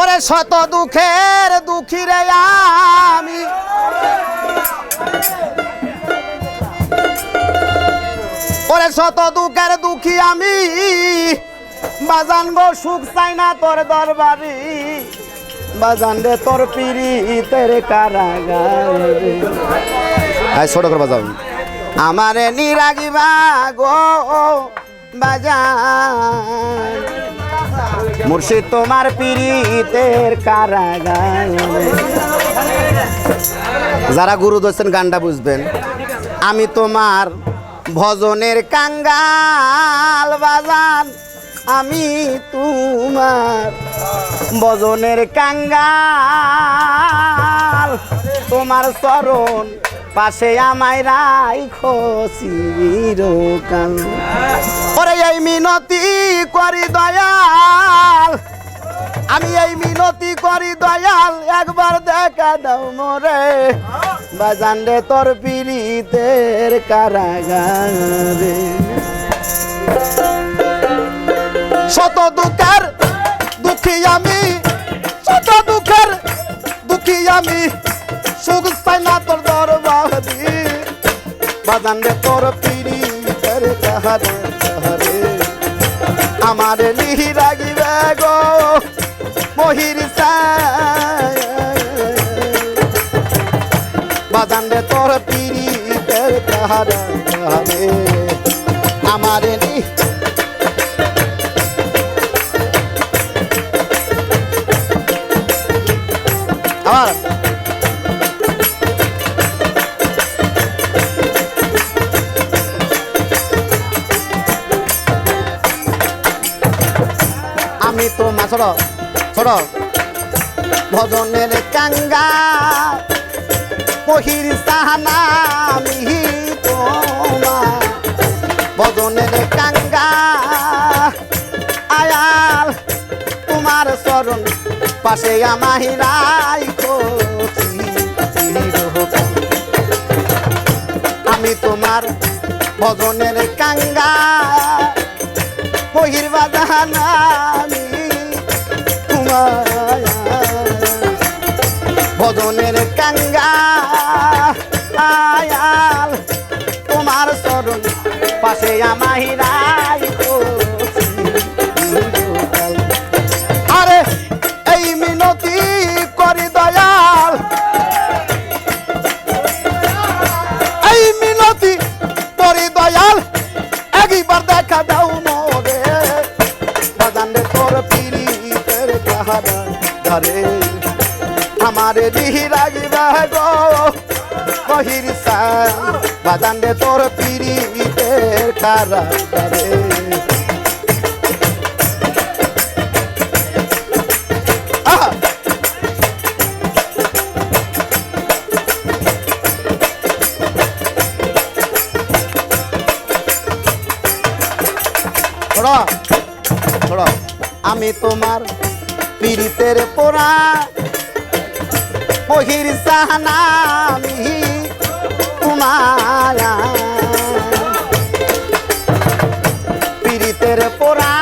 ওরে শত দুঃখের দুঃখী রে আমি। ওরে শত দুঃখের দুঃখী আমি। বাজান গো, সুখ চাই না তোর দরবারি। বাজান রে, তোর পিড়িতের কারাগারে। আয় ছোট করে বাজাও। আমারে নিরাগিবা গো, বাজান। মুর্শিদ তোমার পিড়িতের কারাগারে। যারা গুরু ধরছেন গানটা বুঝবেন, আমি তোমার ভজনের কাঙ্গাল বাজান, আমি তোমার ভজনের কাঙ্গাল, তোমার চরণ পাশে আমায় রাইখো চিরকাল। ওরে এই মিনতি করি দয়াল, আমি এই মিনতি করি দয়াল, একবার দেখা দাও মোরে। বাজান রে তোর পীড়িতের কারাগারে। শত দুঃখের দুঃখী আমি, শত দুঃখের দুঃখী আমি, সুখ পাই না তোর বাজান রে তোর পীড়িতের কাহারে কাহারে আমার লিহি রাগিবে গো, মহির বাজান রে তোর পিড়ি কাহারে আমার লি আমার আমি তো মাছর ছোট ভজনের কাঙ্গা পহির সাহানা মিহি তোমার। ভজনের কাঙ্গা, আয়াল, তোমার চরণ পাশে আমাহিরাই আমি তোমার ভজনের কাঙ্গা বহির বাজানা আমি তোমার ধরে। আমারে দিহি রাগিবা গো। বহির সান বাজানে তোর পিরিতের কারা ধরে। আমি তোমার পীড়িতের পোড়া বহির সাহানা আমি তোমার পীড়িতের পোড়া,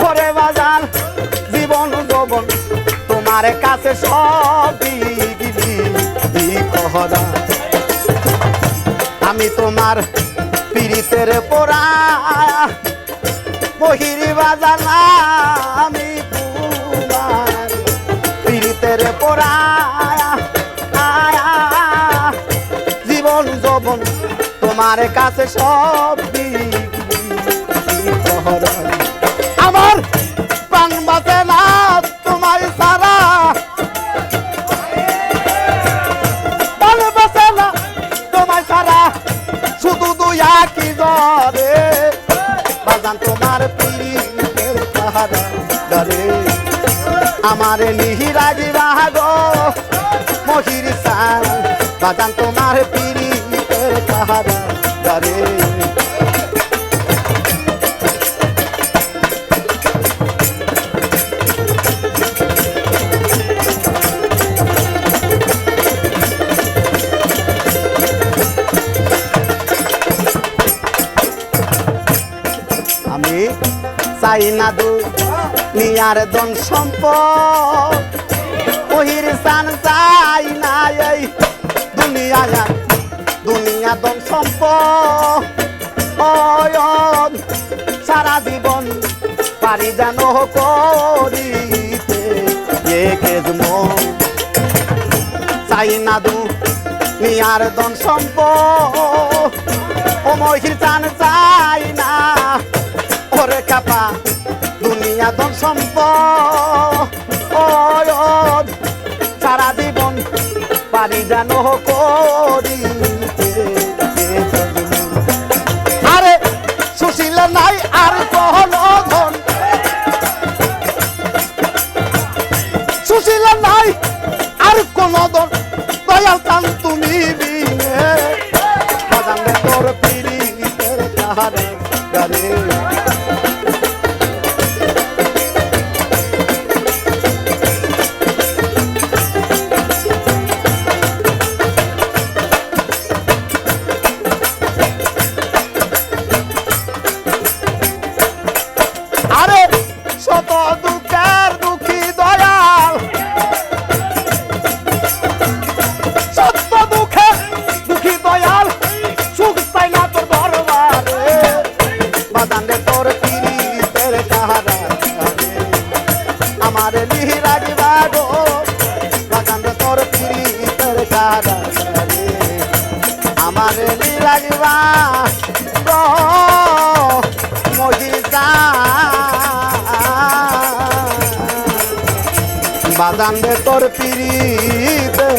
ঘরে বাজার, জীবন যৌবন, তোমার কাছে সব কহরা আমি তোমার পীড়িতের পোড়া বহির বাজানা আমি তোমার পীড়িতের আয়া। জীবন যৌবন তোমার কাছে সব আমার আমার লিহিরাজি গো মহির সান বাজান তোমার পীরের পাহাড়া ডরে আমি চাই দু নিয়ার দন সম্পদ। ওহির সান চাই না এই দুনিয়া দুনিয়া দন সম্পদ। অয়ন সারা জীবন পারি যেন করিতে একে মন চাই না দু, নিয়ার দন সম্পদ। ও মহির চান যেন করিতে আরে সুশীল নাই আর কহন ধন। সুশীল নাই আর কোন দন দয়াল তান তুমি বিনে কাহারা আমার গো বাদানে তোর কাহারা আমার লি রাগিবা গো মহিষা। বাদান তোর পিড়িতে